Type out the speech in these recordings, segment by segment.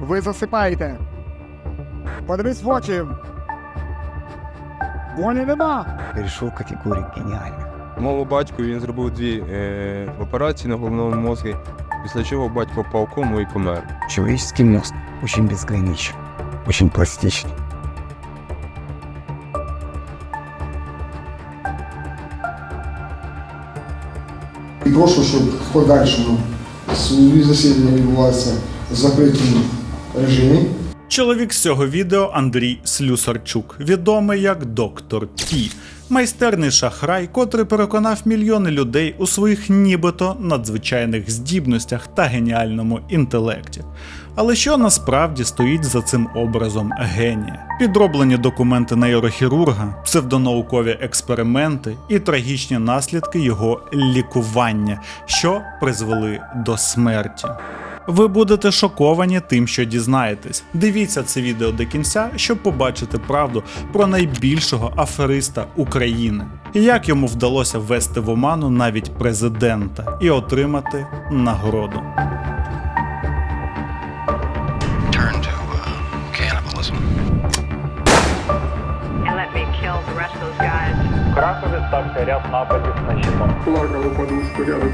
Ви засипаєте. Подивись в очі. Болі нема. перейшов категорію геніальних. Мого батьку він зробив дві е, операції на головному мозку, після чого батько впав в і помер. Человеческий мозг очень безграничен, очень пластичный. І прошу, щоб в подальшому свої засідання відбувалися в закритому режимі. Чоловік з цього відео Андрій Слюсарчук, відомий як доктор Пі, майстерний шахрай, котрий переконав мільйони людей у своїх нібито надзвичайних здібностях та геніальному інтелекті. Але що насправді стоїть за цим образом генія? Підроблені документи нейрохірурга, псевдонаукові експерименти і трагічні наслідки його лікування, що призвели до смерті. Ви будете шоковані тим, що дізнаєтесь. Дивіться це відео до кінця, щоб побачити правду про найбільшого афериста України. І як йому вдалося ввести в оману навіть президента і отримати нагороду. В Кракові стався ряд нападів на жінок. Плакали подушку рядом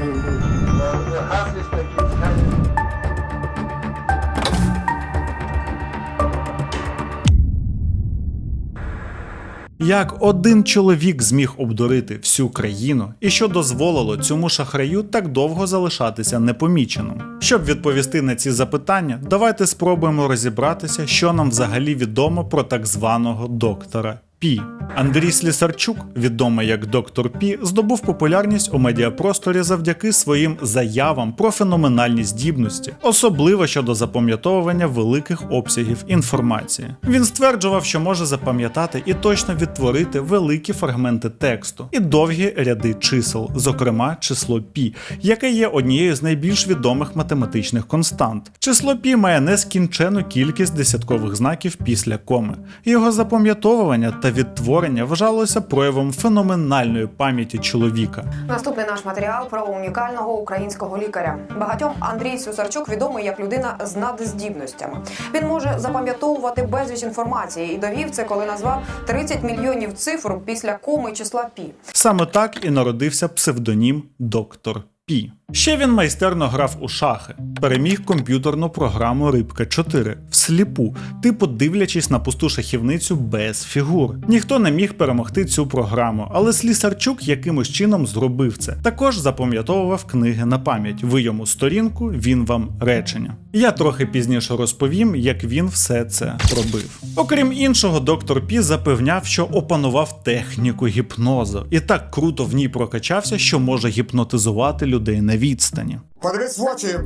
Як один чоловік зміг обдурити всю країну, і що дозволило цьому шахраю так довго залишатися непоміченим? Щоб відповісти на ці запитання, давайте спробуємо розібратися, що нам взагалі відомо про так званого доктора Пі. Андрій Слісарчук, відомий як доктор Пі, здобув популярність у медіапросторі завдяки своїм заявам про феноменальні здібності, особливо щодо запам'ятовування великих обсягів інформації. Він стверджував, що може запам'ятати і точно відтворити великі фрагменти тексту і довгі ряди чисел, зокрема число пі, яке є однією з найбільш відомих математичних констант. Число пі має нескінчену кількість десяткових знаків після коми. Його запам'ятовування та відтворення вважалося проявом феноменальної пам'яті чоловіка. Наступний наш матеріал про унікального українського лікаря. Багатьом Андрій Слюсарчук відомий як людина з надздібностями. Він може запам'ятовувати безліч інформації і довів це, коли назвав 30 мільйонів цифр після коми числа пі. Саме так і народився псевдонім Доктор Пі. Ще він майстерно грав у шахи, переміг комп'ютерну програму Рибка 4 всліпу, типу дивлячись на пусту шахівницю без фігур. Ніхто не міг перемогти цю програму, але Слісарчук якимось чином зробив це. Також запам'ятовував книги на пам'ять. Ви йому сторінку, він вам речення. Я трохи пізніше розповім, як він все це робив. Окрім іншого, доктор Пі запевняв, що опанував техніку гіпнозу і так круто в ній прокачався, що може гіпнотизувати людей на відстані. Подивись в очі.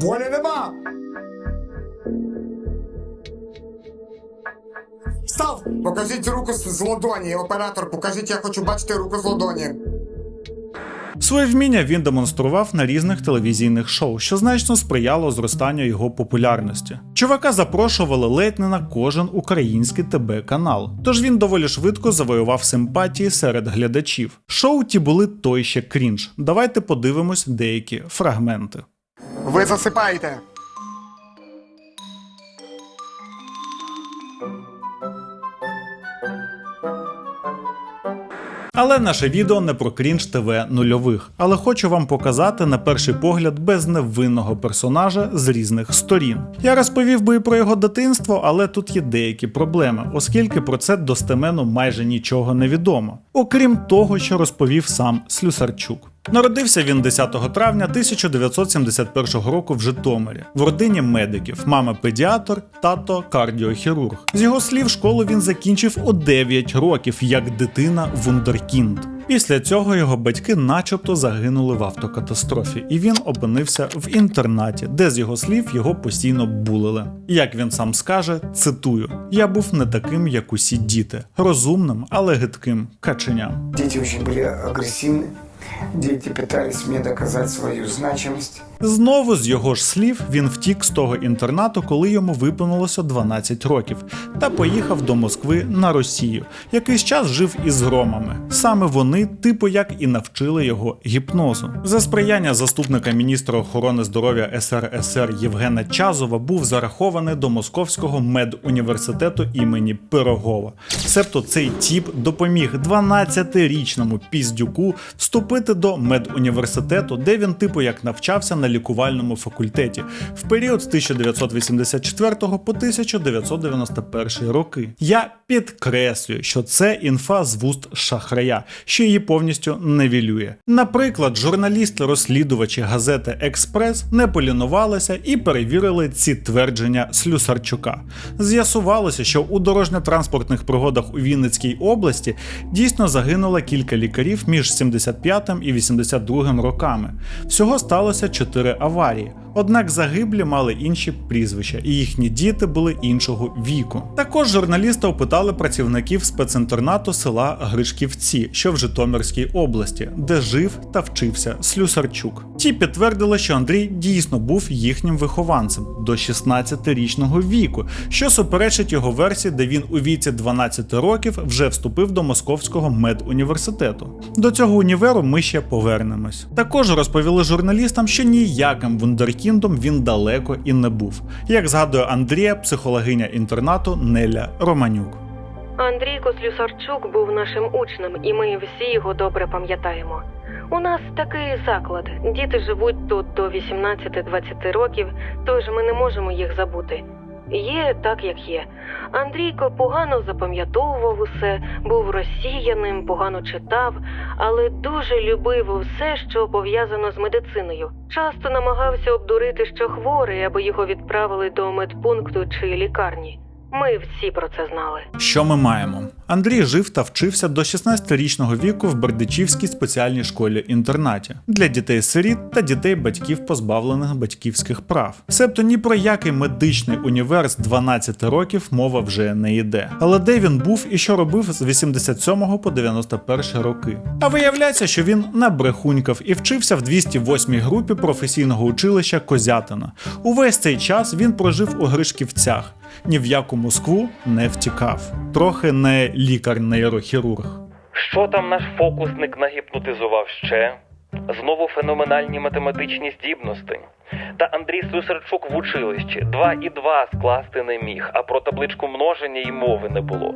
Болі нема. Став! Покажіть руку з з. Оператор, покажіть, я хочу бачити руку з ладоні. Своє вміння він демонстрував на різних телевізійних шоу, що значно сприяло зростанню його популярності. Чувака запрошували ледь не на кожен український ТБ канал, тож він доволі швидко завоював симпатії серед глядачів. Шоу ті були той ще крінж. Давайте подивимось деякі фрагменти. Ви засипаєте. Але наше відео не про крінж ТВ нульових, але хочу вам показати на перший погляд безневинного персонажа з різних сторін. Я розповів би і про його дитинство, але тут є деякі проблеми, оскільки про це достеменно майже нічого не відомо, окрім того, що розповів сам Слюсарчук. Народився він 10 травня 1971 року в Житомирі в родині медиків, мама педіатр, тато кардіохірург. З його слів, школу він закінчив у 9 років як дитина вундеркінд. Після цього його батьки начебто загинули в автокатастрофі, і він опинився в інтернаті, де з його слів його постійно булили. Як він сам скаже, цитую: я був не таким, як усі діти, розумним, але гидким каченям. Дети очень были агрессивны, дети пытались мне доказать свою значимость. Знову з його ж слів він втік з того інтернату, коли йому виповнилося 12 років, та поїхав до Москви на Росію. Якийсь час жив із громами. Саме вони, типу, як і навчили його гіпнозу. За сприяння заступника міністра охорони здоров'я СРСР Євгена Чазова був зарахований до Московського медуніверситету імені Пирогова. Себто цей тіп допоміг 12-річному піздюку вступити до медуніверситету, де він типу як навчався на лікувальному факультеті в період з 1984 по 1991 роки. Я підкреслюю, що це інфа з вуст шахрая, що її повністю невілює. Наприклад, журналісти-розслідувачі газети Експрес не полінувалися і перевірили ці твердження Слюсарчука. З'ясувалося, що у дорожньо-транспортних пригодах у Вінницькій області дійсно загинуло кілька лікарів між 75 і 82 роками. Всього сталося 4 аварії. Однак загиблі мали інші прізвища, і їхні діти були іншого віку. Також журналісти опитали працівників спецінтернату села Гришківці, що в Житомирській області, де жив та вчився Слюсарчук. Ті підтвердили, що Андрій дійсно був їхнім вихованцем до 16-річного віку, що суперечить його версії, де він у віці 12 років вже вступив до Московського медуніверситету. До цього універу ми ще повернемось. Також розповіли журналістам, що ніяким вундеркіндом він далеко і не був, як згадує Андрія, психологиня інтернату Неля Романюк. Андрій Кослюсарчук був нашим учнем, і ми всі його добре пам'ятаємо. У нас такий заклад. Діти живуть тут до 18-20 років, тож ми не можемо їх забути. Є так, як є. Андрійко погано запам'ятовував усе, був розсіяним, погано читав, але дуже любив усе, що пов'язано з медициною. Часто намагався обдурити, що хворий, аби його відправили до медпункту чи лікарні. Ми всі про це знали. Що ми маємо? Андрій жив та вчився до 16-річного віку в Бердичівській спеціальній школі-інтернаті для дітей-сиріт та дітей батьків, позбавлених батьківських прав. Себто ні про який медичний універ з 12 років мова вже не йде. Але де він був і що робив з 87 по 91 роки? А виявляється, що він набрехунькав і вчився в 208 групі професійного училища Козятина. Увесь цей час він прожив у Гришківцях ні в яку Москву не втікав. Трохи не лікар-нейрохірург. Що там наш фокусник нагіпнотизував ще? Знову феноменальні математичні здібності. Та Андрій Слюсарчук в училищі два і два скласти не міг, а про табличку множення й мови не було.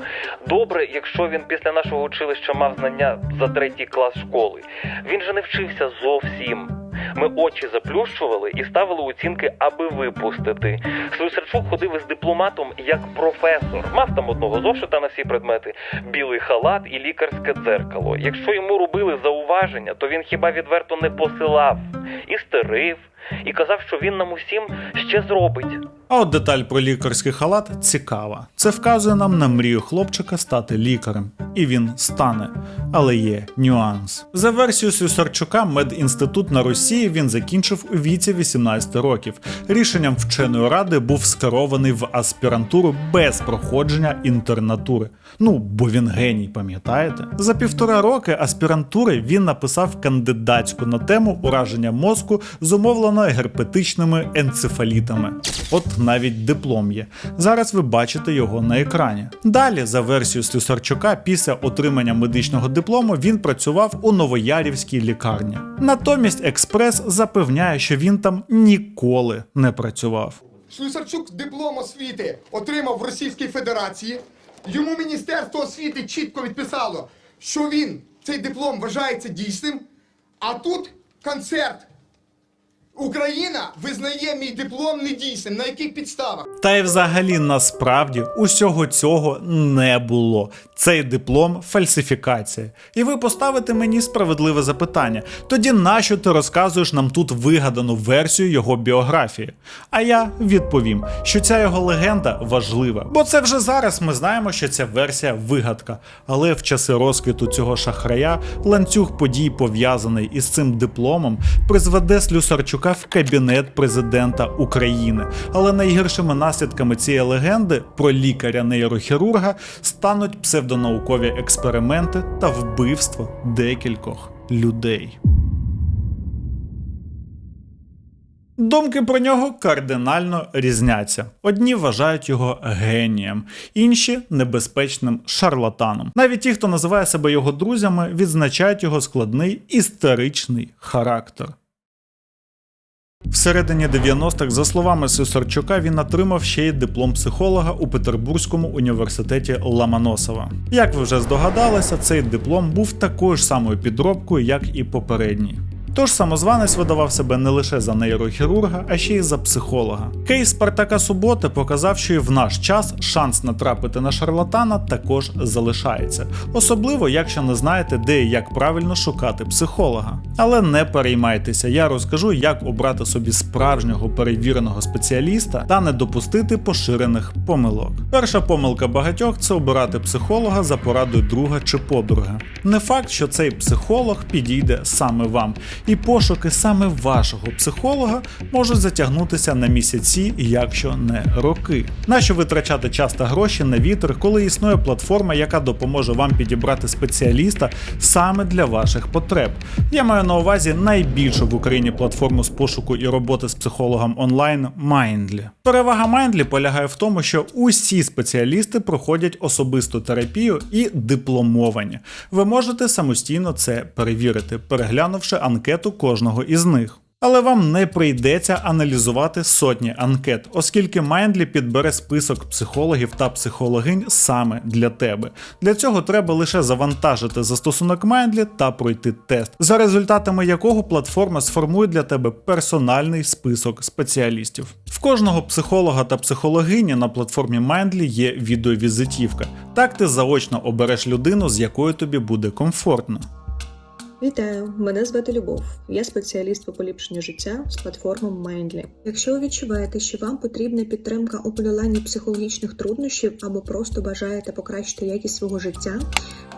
Добре, якщо він після нашого училища мав знання за третій клас школи. Він же не вчився зовсім. Ми очі заплющували і ставили оцінки, аби випустити. Слюсарчук ходив із дипломатом як професор. Мав там одного зошита на всі предмети, білий халат і лікарське дзеркало. Якщо йому робили зауваження, то він хіба відверто не посилав і стерив, і казав, що він нам усім ще зробить. А от деталь про лікарський халат цікава. Це вказує нам на мрію хлопчика стати лікарем. І він стане. Але є нюанс. За версією Слюсарчука, медінститут на Росії він закінчив у віці 18 років. Рішенням вченої ради був скерований в аспірантуру без проходження інтернатури. Ну, бо він геній, пам'ятаєте? За півтора роки аспірантури він написав кандидатську на тему ураження мозку зумовлено герпетичними енцефалітами. От навіть диплом є. Зараз ви бачите його на екрані. Далі, за версією Слюсарчука, після отримання медичного диплому він працював у Новоярівській лікарні. Натомість Експрес запевняє, що він там ніколи не працював. Слюсарчук диплом освіти отримав в Російській Федерації. Йому Міністерство освіти чітко відписало, що він цей диплом вважається дійсним. А тут концерт. Україна визнає мій диплом недійсним. На яких підставах? Та й взагалі насправді усього цього не було. Цей диплом фальсифікація. І ви поставите мені справедливе запитання: тоді нащо ти розказуєш нам тут вигадану версію його біографії? А я відповім, що ця його легенда важлива, бо це вже зараз ми знаємо, що ця версія вигадка. Але в часи розквіту цього шахрая ланцюг подій, пов'язаний із цим дипломом, призведе Слюсарчука в кабінет президента України. Але найгіршими наслідками цієї легенди про лікаря-нейрохірурга стануть псевдонаукові експерименти та вбивство декількох. людей. Думки про нього кардинально різняться. Одні вважають його генієм, інші небезпечним шарлатаном. Навіть ті, хто називає себе його друзями, відзначають його складний історичний характер. Всередині 90-х, за словами сусарчука, він отримав ще й диплом психолога у Петербурзькому університеті Ламаносова. Як ви вже здогадалися, цей диплом був такою ж самою підробкою, як і попередній. Тож самозванець видавав себе не лише за нейрохірурга, а ще й за психолога. Кейс Спартака Суботи показав, що і в наш час шанс натрапити на шарлатана також залишається, особливо якщо не знаєте, де і як правильно шукати психолога. Але не переймайтеся, я розкажу, як обрати собі справжнього перевіреного спеціаліста та не допустити поширених помилок. Перша помилка багатьох це обирати психолога за порадою друга чи подруги. Не факт, що цей психолог підійде саме вам, і пошуки саме вашого психолога можуть затягнутися на місяці, якщо не роки. Нащо витрачати час та гроші на вітер, коли існує платформа, яка допоможе вам підібрати спеціаліста саме для ваших потреб? Я маю на увазі найбільшу в Україні платформу з пошуку і роботи з психологом онлайн Mindly. Перевага Mindly полягає в тому, що усі спеціалісти проходять особисту терапію і дипломовані. Ви можете самостійно це перевірити, переглянувши анкету кожного із них. Але вам не прийдеться аналізувати сотні анкет, оскільки Mindly підбере список психологів та психологинь саме для тебе. Для цього треба лише завантажити застосунок Mindly та пройти тест, за результатами якого платформа сформує для тебе персональний список спеціалістів. В кожного психолога та психологині на платформі Mindly є відеовізитівка. Так ти заочно обереш людину, з якою тобі буде комфортно. Вітаю, мене звати Любов. Я спеціаліст по поліпшенню життя з платформи Mindly. Якщо ви відчуваєте, що вам потрібна підтримка у подоланні психологічних труднощів або просто бажаєте покращити якість свого життя,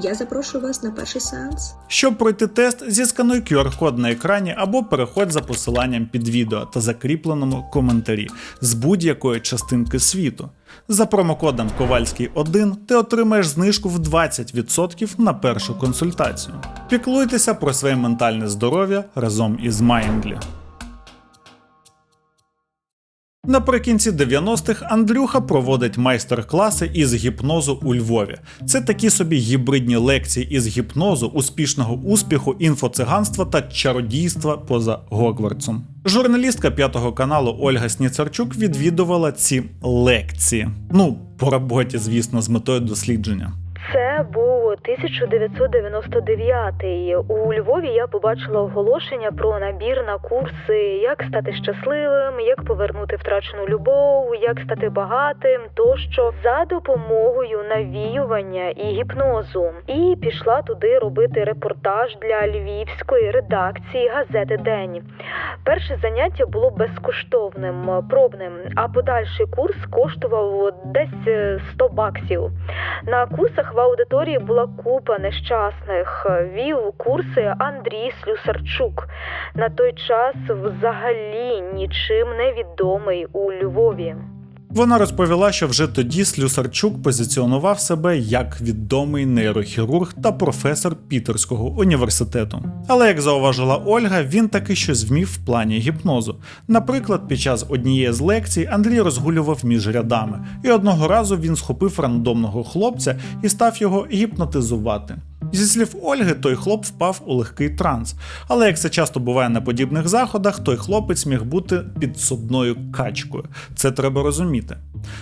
я запрошую вас на перший сеанс. Щоб пройти тест, зіскануй QR-код на екрані або переходь за посиланням під відео та закріпленому коментарі з будь-якої частинки світу. За промокодом Ковальський 1 ти отримаєш знижку в 20% на першу консультацію. Піклуйтеся про своє ментальне здоров'я разом із Mindly. Наприкінці 90-х Андрюха проводить майстер-класи із гіпнозу у Львові. Це такі собі гібридні лекції із гіпнозу, успішного успіху, інфоциганства та чародійства поза Гогвартсом. Журналістка п'ятого каналу Ольга Сніцарчук відвідувала ці лекції. Ну, по роботі, звісно, з метою дослідження. Це був 1999. У Львові я побачила оголошення про набір на курси, як стати щасливим, як повернути втрачену любов, як стати багатим, тощо за допомогою навіювання і гіпнозу. І пішла туди робити репортаж для львівської редакції газети День. Перше заняття було безкоштовним, пробним, а подальший курс коштував десь е, 100 баксів. На курсах в аудиторії була купа нещасних. Вів курси Андрій Слюсарчук. На той час взагалі нічим не відомий у Львові. Вона розповіла, що вже тоді Слюсарчук позиціонував себе як відомий нейрохірург та професор Пітерського університету. Але як зауважила Ольга, він таки щось вмів в плані гіпнозу. Наприклад, під час однієї з лекцій Андрій розгулював між рядами, і одного разу він схопив рандомного хлопця і став його гіпнотизувати. Зі слів Ольги, той хлоп впав у легкий транс. Але як це часто буває на подібних заходах, той хлопець міг бути підсудною качкою. Це треба розуміти.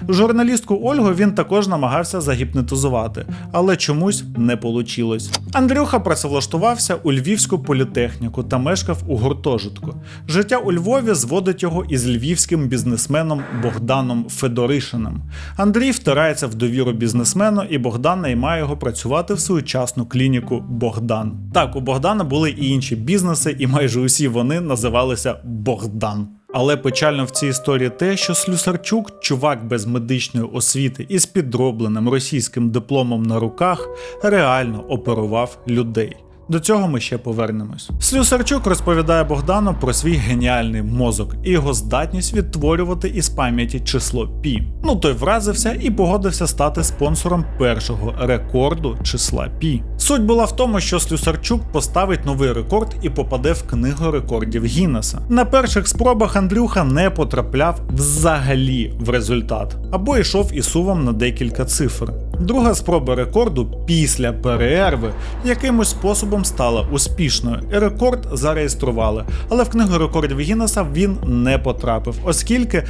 Журналістку Ольгу він також намагався загіпнотизувати, але чомусь не вийшло. Андрюха працевлаштувався у Львівську політехніку та мешкав у гуртожитку. Життя у Львові зводить його із львівським бізнесменом Богданом Федоришиним. Андрій втирається в довіру бізнесмену, і Богдан наймає його працювати в свою частну клініку Богдан. Так, у Богдана були і інші бізнеси, і майже усі вони називалися Богдан. Але печально в цій історії те, що Слюсарчук, чувак без медичної освіти і з підробленим російським дипломом на руках, реально оперував людей. До цього ми ще повернемось. Слюсарчук розповідає Богдану про свій геніальний мозок і його здатність відтворювати із пам'яті число пі. Ну той вразився і погодився стати спонсором першого рекорду числа пі. Суть була в тому, що Слюсарчук поставить новий рекорд і попаде в книгу рекордів Гіннеса. На перших спробах Андрюха не потрапляв взагалі в результат, або йшов із сувом на декілька цифр. Друга спроба рекорду після перерви якимось способом стала успішною, і рекорд зареєстрували. Але в книгу рекордів Гіннеса він не потрапив, оскільки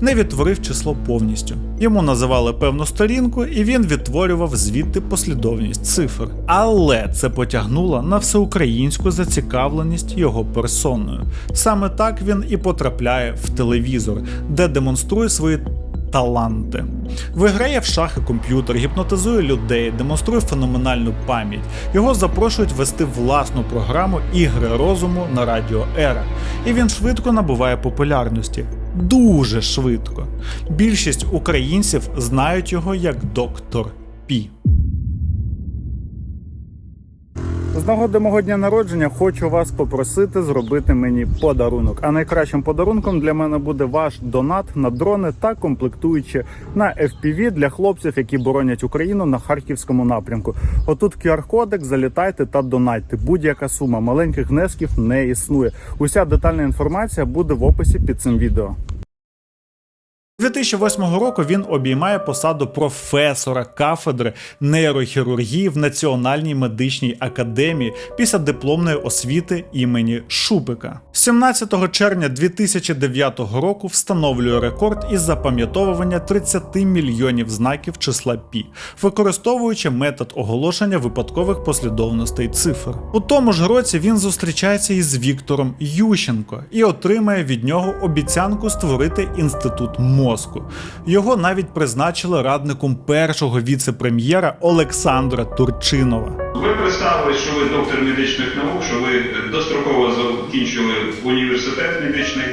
не відтворив число повністю. Йому називали певну сторінку, і він відтворював звідти послідовність цифр. Але це потягнуло на всеукраїнську зацікавленість його персоною. Саме так він і потрапляє в телевізор, де демонструє свої таланти. Виграє в шахи комп'ютер, гіпнотизує людей, демонструє феноменальну пам'ять. Його запрошують вести власну програму Ігри розуму на радіо Ера. І він швидко набуває популярності. Дуже швидко. Більшість українців знають його як доктор Пі. З нагоди мого дня народження хочу вас попросити зробити мені подарунок. А найкращим подарунком для мене буде ваш донат на дрони та комплектуючі на FPV для хлопців, які боронять Україну на харківському напрямку. Отут QR-кодик, залітайте та донатьте. Будь-яка сума маленьких внесків не існує. Уся детальна інформація буде в описі під цим відео. 2008 року він обіймає посаду професора кафедри нейрохірургії в Національній медичній академії після дипломної освіти імені Шупика. 17 червня 2009 року встановлює рекорд із запам'ятовування 30 мільйонів знаків числа пі, використовуючи метод оголошення випадкових послідовностей цифр. У тому ж році він зустрічається із Віктором Ющенко і отримає від нього обіцянку створити інститут мозку. Його навіть призначили радником першого віце-прем'єра Олександра Турчинова. Ви представили, що ви доктор медичних наук, що ви достроково закінчили університет медичний,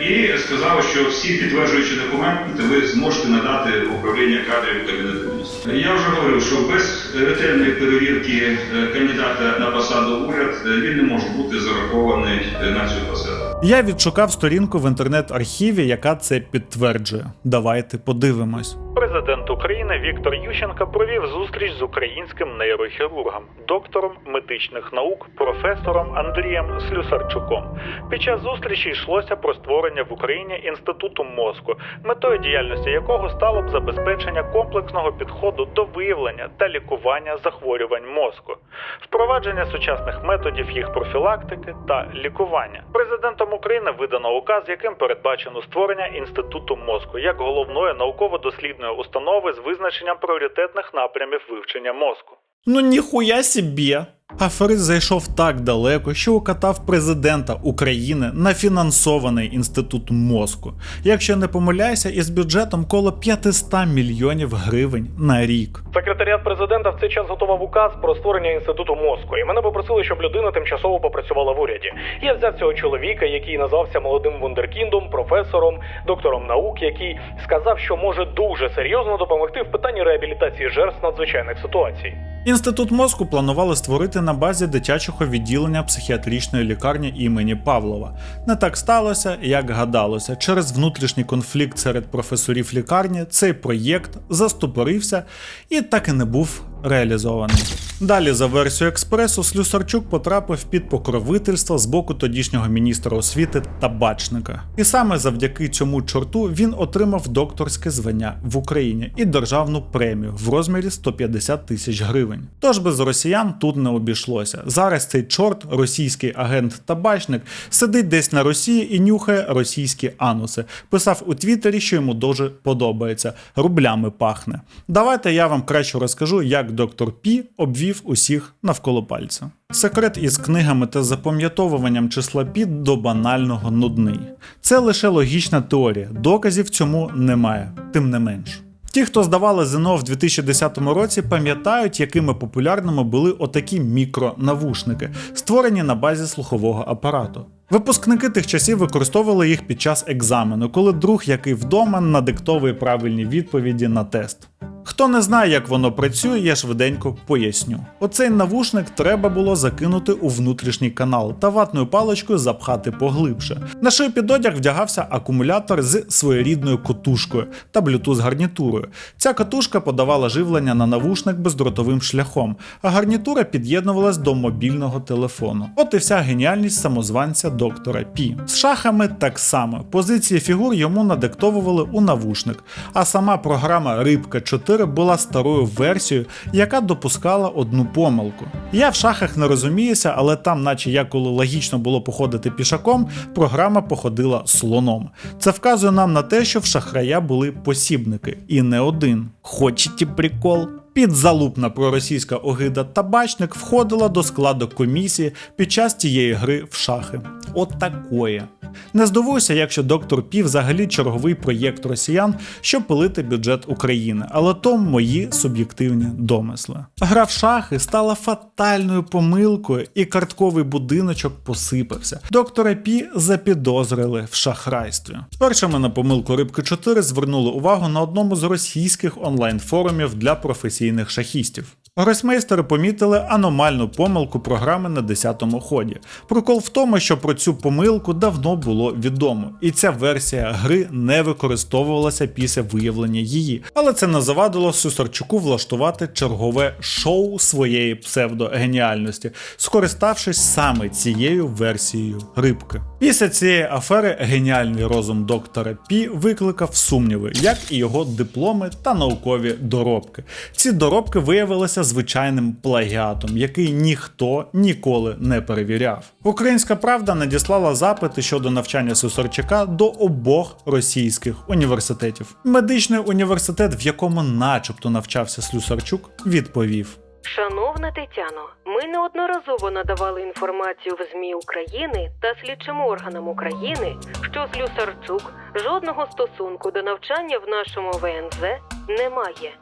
і сказав, що всі підтверджуючі документи ви зможете надати в управління кадрів Кабінету міністрів. Я вже говорив, що без ретельної перевірки е, кандидата на посаду уряд е, він не може бути зарахований е, на цю посаду. Я відшукав сторінку в інтернет-архіві, яка це підтверджує. Давайте подивимось. Президент України Віктор Ющенко провів зустріч з українським нейрохірургом, доктором медичних наук, професором Андрієм Слюсарчуком. Під час зустрічі йшлося про створення в Україні інституту мозку, метою діяльності якого стало б забезпечення комплексного підходу до виявлення та лікування захворювань мозку, впровадження сучасних методів їх профілактики та лікування. Президентом України видано указ, яким передбачено створення інституту мозку як головної науково-дослідної установи з визначенням пріоритетних напрямів вивчення мозку. Ну ніхуя собі! Аферист зайшов так далеко, що укатав президента України на фінансований інститут мозку, якщо не помиляюся, із бюджетом коло 500 мільйонів гривень на рік. Секретаріат президента в цей час готував указ про створення інституту мозку, і мене попросили, щоб людина тимчасово попрацювала в уряді. Я взяв цього чоловіка, який назвався молодим вундеркіндом, професором, доктором наук, який сказав, що може дуже серйозно допомогти в питанні реабілітації жертв надзвичайних ситуацій. Інститут мозку планували створити на базі дитячого відділення психіатричної лікарні імені Павлова. Не так сталося, як гадалося. Через внутрішній конфлікт серед професорів лікарні цей проєкт застопорився і так і не був реалізований. Далі, за версією експресу, Слюсарчук потрапив під покровительство з боку тодішнього міністра освіти Табачника. І саме завдяки цьому чорту він отримав докторське звання в Україні і державну премію в розмірі 150 тисяч гривень. Тож без росіян тут не обійшлося. Зараз цей чорт, російський агент Табачник, сидить десь на Росії і нюхає російські ануси. Писав у Твіттері, що йому дуже подобається. Рублями пахне. Давайте я вам краще розкажу, як доктор Пі обвів усіх навколо пальця. Секрет із книгами та запам'ятовуванням числа пі до банального нудний. Це лише логічна теорія, доказів цьому немає, тим не менш. Ті, хто здавали ЗНО в 2010 році, пам'ятають, якими популярними були отакі мікронавушники, створені на базі слухового апарату. Випускники тих часів використовували їх під час екзамену, коли друг, який вдома, надиктовує правильні відповіді на тест. Хто не знає, як воно працює, я швиденько поясню. Оцей навушник треба було закинути у внутрішній канал та ватною паличкою запхати поглибше. На шию під одяг вдягався акумулятор з своєрідною котушкою та Bluetooth гарнітурою. Ця катушка подавала живлення на навушник бездротовим шляхом, а гарнітура під'єднувалась до мобільного телефону. От і вся геніальність самозванця доктора Пі. З шахами так само. Позиції фігур йому надиктовували у навушник, а сама програма Рибка 4 була старою версією, яка допускала одну помилку. Я в шахах не розуміюся, але там, наче як коли логічно було походити пішаком, програма походила слоном. Це вказує нам на те, що в шахрая були посібники, і не один. Хочете прикол? Підзалупна проросійська огида табачник входила до складу комісії під час цієї гри в шахи. От такое. Не здивуюся, якщо доктор Пі взагалі черговий проєкт росіян, щоб пилити бюджет України, але то мої суб'єктивні домисли. Гра в шахи стала фатальною помилкою, і картковий будиночок посипався. Доктора Пі запідозрили в шахрайстві. Першими на помилку Рибки 4 звернули увагу на одному з російських онлайн-форумів для професійних шахістів. Гросмейстери помітили аномальну помилку програми на 10-му ході. Прикол в тому, що про цю помилку давно було відомо, і ця версія гри не використовувалася після виявлення її. Але це не завадило Сусарчуку влаштувати чергове шоу своєї псевдогеніальності, скориставшись саме цією версією рибки. Після цієї афери геніальний розум доктора Пі викликав сумніви, як і його дипломи та наукові доробки. Ці доробки виявилися звичайним плагіатом, який ніхто ніколи не перевіряв. Українська правда надіслала запити щодо навчання Сусарчака до обох російських університетів. Медичний університет, в якому начебто навчався Слюсарчук, відповів. Шановна Тетяно, ми неодноразово надавали інформацію в ЗМІ України та слідчим органам України, що Слюсарчук жодного стосунку до навчання в нашому ВНЗ не має.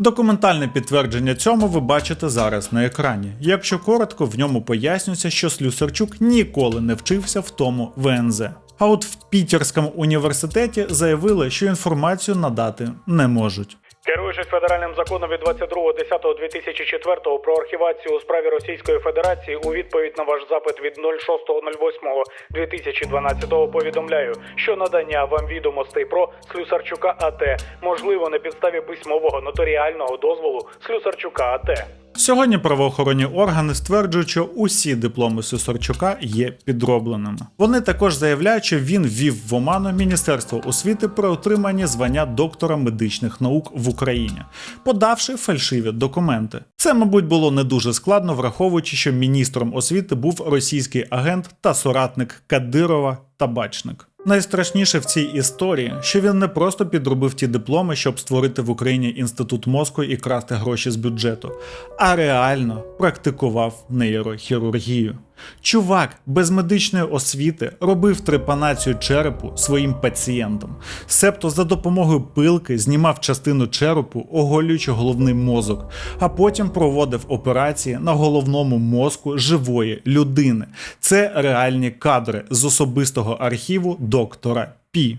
Документальне підтвердження цьому ви бачите зараз на екрані. Якщо коротко, в ньому пояснюється, що Слюсарчук ніколи не вчився в тому ВНЗ. А от в Пітерському університеті заявили, що інформацію надати не можуть. Керуючись федеральним законом від 22.10.2004 про архівацію у справі Російської Федерації у відповідь на ваш запит від 06.08.2012 повідомляю, що надання вам відомостей про Слюсарчука АТ можливо на підставі письмового нотаріального дозволу Слюсарчука АТ. Сьогодні правоохоронні органи стверджують, що усі дипломи Сусарчука є підробленими. Вони також заявляють, що він ввів в оману Міністерство освіти при отриманні звання доктора медичних наук в Україні, подавши фальшиві документи. Це, мабуть, було не дуже складно, враховуючи, що міністром освіти був російський агент та соратник Кадирова Табачник. Найстрашніше в цій історії, що він не просто підробив ті дипломи, щоб створити в Україні інститут мозку і красти гроші з бюджету, а реально практикував нейрохірургію. Чувак без медичної освіти робив трепанацію черепу своїм пацієнтам, себто за допомогою пилки знімав частину черепу, оголюючи головний мозок, а потім проводив операції на головному мозку живої людини. Це реальні кадри з особистого архіву доктора Пі.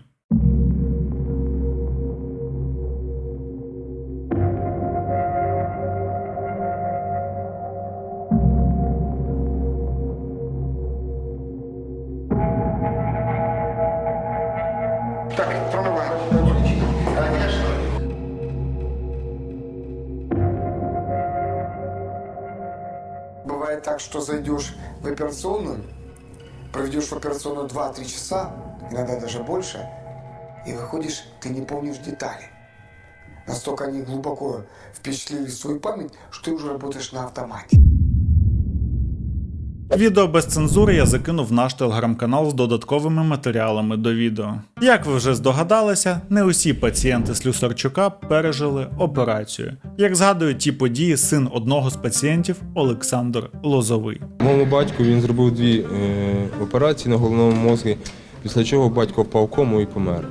Что зайдешь в операционную, проведешь в операционную 2-3 часа, иногда даже больше, и выходишь, ты не помнишь детали. Настолько они глубоко впечатлили свою память, что ты уже работаешь на автомате. Відео без цензури я закинув в наш телеграм-канал з додатковими матеріалами до відео. Як ви вже здогадалися, не усі пацієнти Слюсарчука пережили операцію. Як згадують ті події, син одного з пацієнтів Олександр Лозовий. Моєму батьку він зробив дві е, операції на головному мозку, після чого батько впав кому і помер.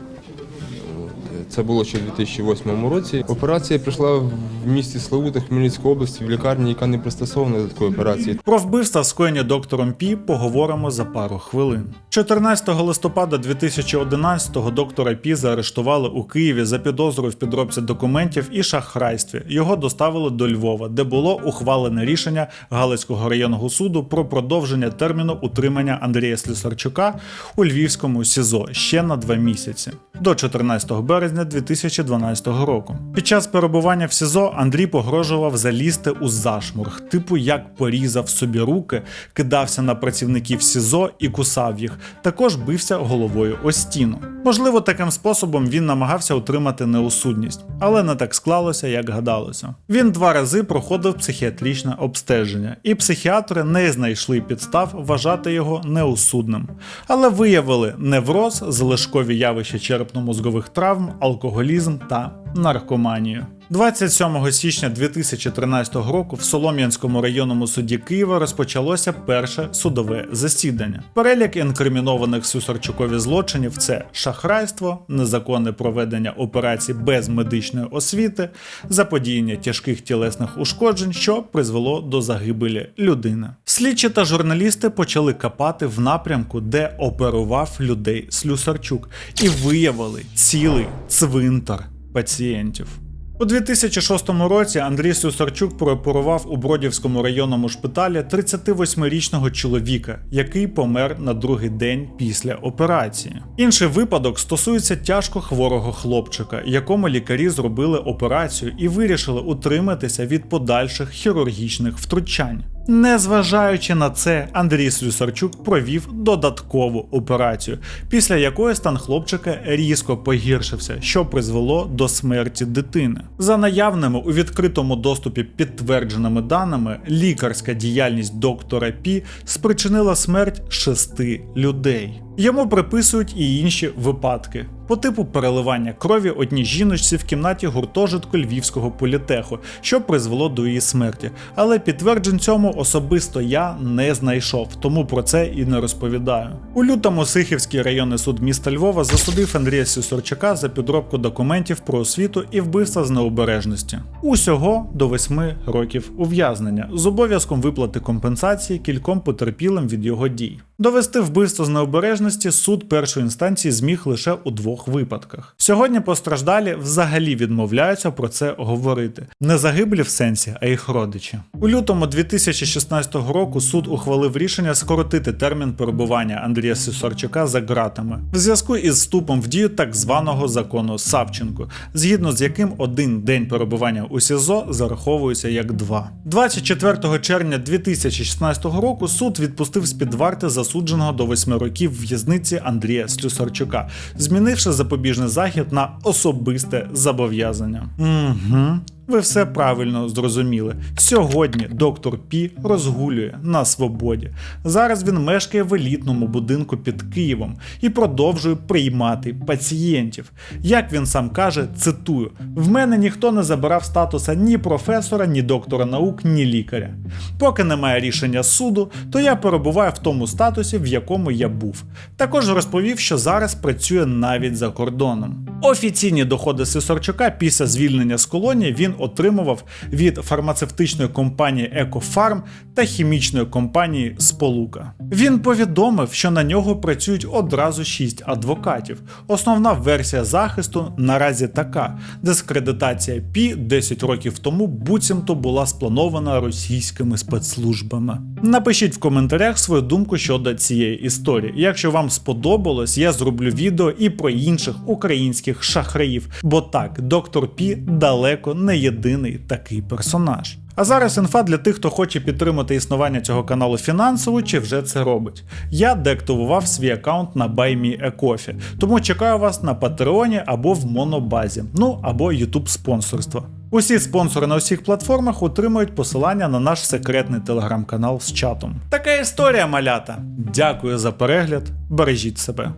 Це було ще у 2008 році. Операція прийшла в місті Славута Хмельницької області в лікарні, яка не пристосована до такої операції. Про вбивства, скоєні доктором Пі, поговоримо за пару хвилин. 14 листопада 2011-го доктора Пі заарештували у Києві за підозрою в підробці документів і шахрайстві. Його доставили до Львова, де було ухвалене рішення Галицького районного суду про продовження терміну утримання Андрія Слюсарчука у Львівському СІЗО ще на два місяці до 14 березня 2012 року. Під час перебування в СІЗО Андрій погрожував залізти у зашморг, типу як порізав собі руки, кидався на працівників СІЗО і кусав їх. Також бився головою о стіну. Можливо, таким способом він намагався утримати неусудність, але не так склалося, як гадалося. Він два рази проходив психіатричне обстеження, і психіатри не знайшли підстав вважати його неусудним, але виявили невроз, залишкові явища черепно-мозгових травм, алкоголізм та наркоманію. 27 січня 2013 року в Солом'янському районному суді Києва розпочалося перше судове засідання. Перелік інкримінованих Сюсарчукові злочинів це шахрайство, незаконне проведення операцій без медичної освіти, заподіяння тяжких тілесних ушкоджень, що призвело до загибелі людини. Слідчі та журналісти почали копати в напрямку, де оперував людей Слюсарчук, і виявили цілий цвинтар пацієнтів. У 2006 році Андрій Сусарчук прооперував у Бродівському районному шпиталі 38-річного чоловіка, який помер на другий день після операції. Інший випадок стосується тяжко хворого хлопчика, якому лікарі зробили операцію і вирішили утриматися від подальших хірургічних втручань. Незважаючи на це, Андрій Слюсарчук провів додаткову операцію, після якої стан хлопчика різко погіршився, що призвело до смерті дитини. За наявними у відкритому доступі підтвердженими даними, лікарська діяльність доктора Пі спричинила смерть шести людей. Йому приписують і інші випадки. По типу переливання крові одній жіночці в кімнаті гуртожитку Львівського політеху, що призвело до її смерті. Але підтверджень цьому особисто я не знайшов, тому про це і не розповідаю. У лютому Сихівський районний суд міста Львова засудив Андрія Сюсарчука за підробку документів про освіту і вбивство з необережності. Усього до 8 років ув'язнення з обов'язком виплати компенсації кільком потерпілим від його дій. Довести вбивство з необережності суд першої інстанції зміг лише у двох випадках. Сьогодні постраждалі взагалі відмовляються про це говорити. Не загиблі в сенсі, а їх родичі. У лютому 2016 року суд ухвалив рішення скоротити термін перебування Андрія Сюсарчука за ґратами в зв'язку із вступом в дію так званого закону Савченко, згідно з яким один день перебування у СІЗО зараховується як два. 24 червня 2016 року суд відпустив з під варти засудженого до 8 років в'язниці Андрія Слюсарчука, змінивши запобіжний захід на особисте зобов'язання. Угу. Ви все правильно зрозуміли. Сьогодні доктор Пі розгулює на свободі. Зараз він мешкає в елітному будинку під Києвом і продовжує приймати пацієнтів. Як він сам каже, цитую: в мене ніхто не забирав статуса ні професора, ні доктора наук, ні лікаря. Поки немає рішення суду, то я перебуваю в тому статусі, в якому я був. Також розповів, що зараз працює навіть за кордоном. Офіційні доходи Сисорчука після звільнення з колонії він отримував від фармацевтичної компанії Екофарм та хімічної компанії Сполука. Він повідомив, що на нього працюють одразу шість адвокатів. Основна версія захисту наразі така: дискредитація Пі 10 років тому буцімто була спланована російськими спецслужбами. Напишіть в коментарях свою думку щодо цієї історії. Якщо вам сподобалось, я зроблю відео і про інших українських шахраїв. Бо так, доктор Пі далеко не єдиний такий персонаж. А зараз інфа для тих, хто хоче підтримати існування цього каналу фінансово чи вже це робить. Я деактивував свій аккаунт на BuyMeACoffee, тому чекаю вас на Патреоні або в Монобазі, ну або YouTube спонсорство. Усі спонсори на усіх платформах отримують посилання на наш секретний телеграм-канал з чатом. Така історія, малята. Дякую за перегляд, бережіть себе.